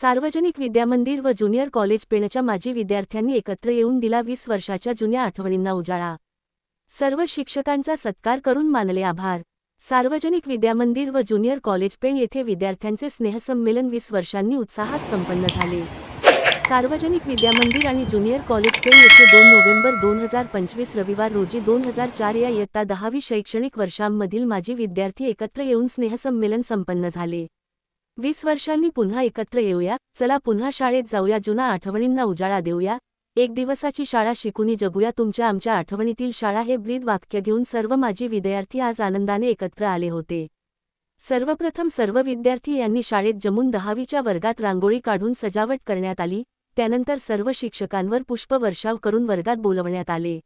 सार्वजनिक विद्यामंदिर व junior college पेणच्या माजी विद्यार्थ्यांनी एकत्र येऊन दिला वीस वर्षाच्या जुन्या आठवणींना उजाळा. सर्व शिक्षकांचा सत्कार करून मानले आभार. सार्वजनिक विद्यामंदिर व ज्युनियर कॉलेज पेण येथे विद्यार्थ्यांचे स्नेहसंमेलन वीस वर्षांनी उत्साहात संपन्न झाले. सार्वजनिक विद्यामंदिर आणि ज्युनियर कॉलेज पेण येथे दोन नोव्हेंबर दोन हजार पंचवीस रविवार रोजी दोन हजार चार या इयत्ता दहावी शैक्षणिक वर्षांमधील माजी विद्यार्थी एकत्र येऊन स्नेहसंमेलन संपन्न झाले. वीस वर्षांनी पुन्हा एकत्र येऊया. चला पुन्हा शाळेत जाऊया. जुना आठवणींना उजाळा देऊया. एक दिवसाची शाळा शिकूनी जगूया. तुमच्या आमच्या आठवणीतील शाळा हे ब्रीद वाक्य घेऊन सर्व माजी विद्यार्थी आज आनंदाने एकत्र आले होते. सर्वप्रथम सर्व विद्यार्थी यांनी शाळेत जमून दहावीच्या वर्गात रांगोळी काढून सजावट करण्यात आली. त्यानंतर सर्व शिक्षकांवर पुष्पवर्षाव करून वर्गात बोलवण्यात आले.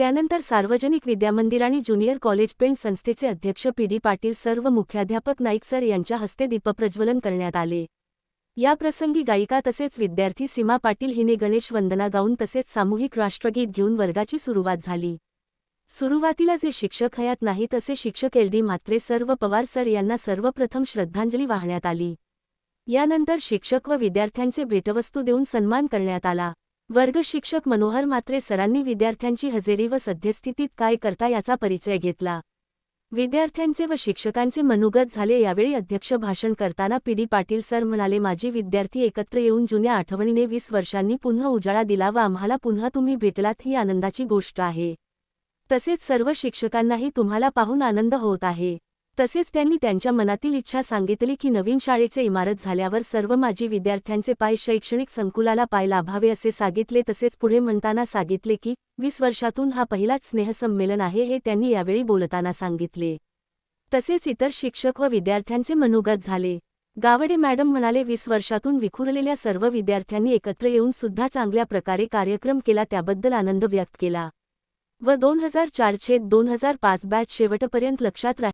त्यानंतर सार्वजनिक विद्यामंदिर आणि ज्युनियर कॉलेज पेंट संस्थेचे अध्यक्ष पी डी पाटील सर्व मुख्याध्यापक नाईक सर यांच्या हस्ते दीपप्रज्वलन करण्यात आले. या प्रसंगी गायिका तसेच विद्यार्थी सीमा पाटील हिने गणेश वंदना गाऊन तसेच सामूहिक राष्ट्रगीत घेऊन वर्गाची सुरुवात झाली. सुरुवातीला जे शिक्षक हयात नाहीत असे शिक्षक एल डी म्हात्रे सर्व पवार सर यांना सर्वप्रथम श्रद्धांजली वाहण्यात आली. यानंतर शिक्षक व विद्यार्थ्यांचे भेटवस्तू देऊन सन्मान करण्यात आला. वर्ग शिक्षक मनोहर मात्रे सरांनी विद्यार्थ्यांची हजेरी व सद्यस्थितीत काय करता याचा परिचय घेतला. विद्यार्थ्यांचे व शिक्षकांचे मनोगत झाले यावेळी अध्यक्ष भाषण करताना पी डी पाटील सर म्हणाले माझी विद्यार्थी एकत्र येऊन जुन्या आठवणीने वीस वर्षांनी पुन्हा उजाळा दिला व आम्हाला पुन्हा तुम्ही भेटलात ही आनंदाची गोष्ट आहे. तसेच सर्व शिक्षकांनाही तुम्हाला पाहून आनंद होत आहे. तसेच त्यांनी त्यांच्या मनातील इच्छा सांगितली की नवीन शाळेचे इमारत झाल्यावर सर्व माजी विद्यार्थ्यांचे पाय शैक्षणिक संकुलाला पाय लाभावे असे सांगितले. तसेच पुढे म्हणताना सांगितले की वीस वर्षातून हा पहिलाच स्नेहसंमेलन आहे हे त्यांनी यावेळी बोलताना सांगितले. तसेच इतर शिक्षक व विद्यार्थ्यांचे मनोगत झाले. गावडे मॅडम म्हणाले वीस वर्षातून विखुरलेल्या सर्व विद्यार्थ्यांनी एकत्र येऊन सुद्धा चांगल्या प्रकारे कार्यक्रम केला त्याबद्दल आनंद व्यक्त केला. व दोन हजार चार छेद दोन हजार पाच बॅच शेवटपर्यंत लक्षात राहील